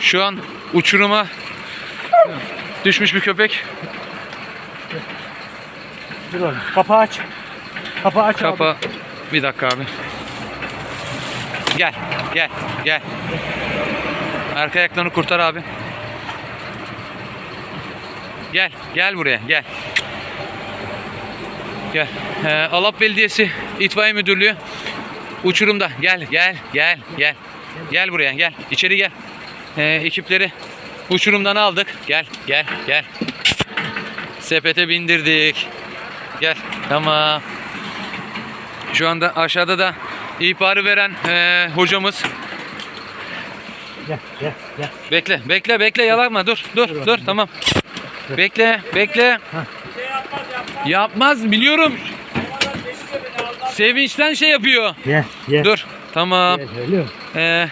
Şu an uçuruma düşmüş bir köpek. Dur oğlum. Kapağı aç. Kapağı aç abi. Kapa. Bir dakika abi. Gel, gel, gel. Arka ayaklarını kurtar abi. Gel, gel buraya, gel. Gel. Ee, Alap Belediyesi İtfaiye Müdürlüğü uçurumda. Gel, gel, gel, gel. Gel buraya, gel. İçeri gel. Ee, ekipleri uçurumdan aldık. Gel, gel, gel. Sepete bindirdik. Gel. Tamam. Şu anda aşağıda da ihbarı veren eee, hocamız. Gel gel gel. Bekle, bekle, bekle yalanma. Dur, dur, dur. Tamam. Bekle, bekle. Yapmaz, biliyorum. Sevinçten şey yapıyor. Gel gel. Dur. Tamam. Geliyorum. Eee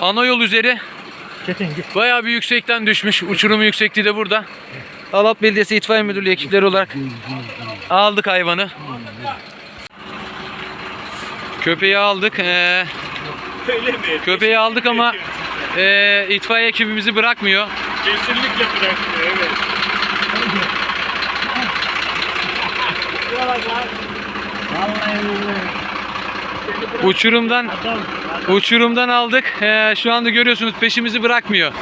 ana yol üzeri Çetin git. bayağı bir yüksekten düşmüş. Uçurumu yüksekliği de burada. Alat Belediyesi İtfaiye Müdürlüğü ekipleri olarak aldık hayvanı. Köpeği aldık. Eee Öyle mi? Köpeği aldık ama eee itfaiye ekibimizi bırakmıyor. Kesinlikle bırakmıyor Uçurumdan uçurumdan aldık. Eee, şu anda görüyorsunuz peşimizi bırakmıyor.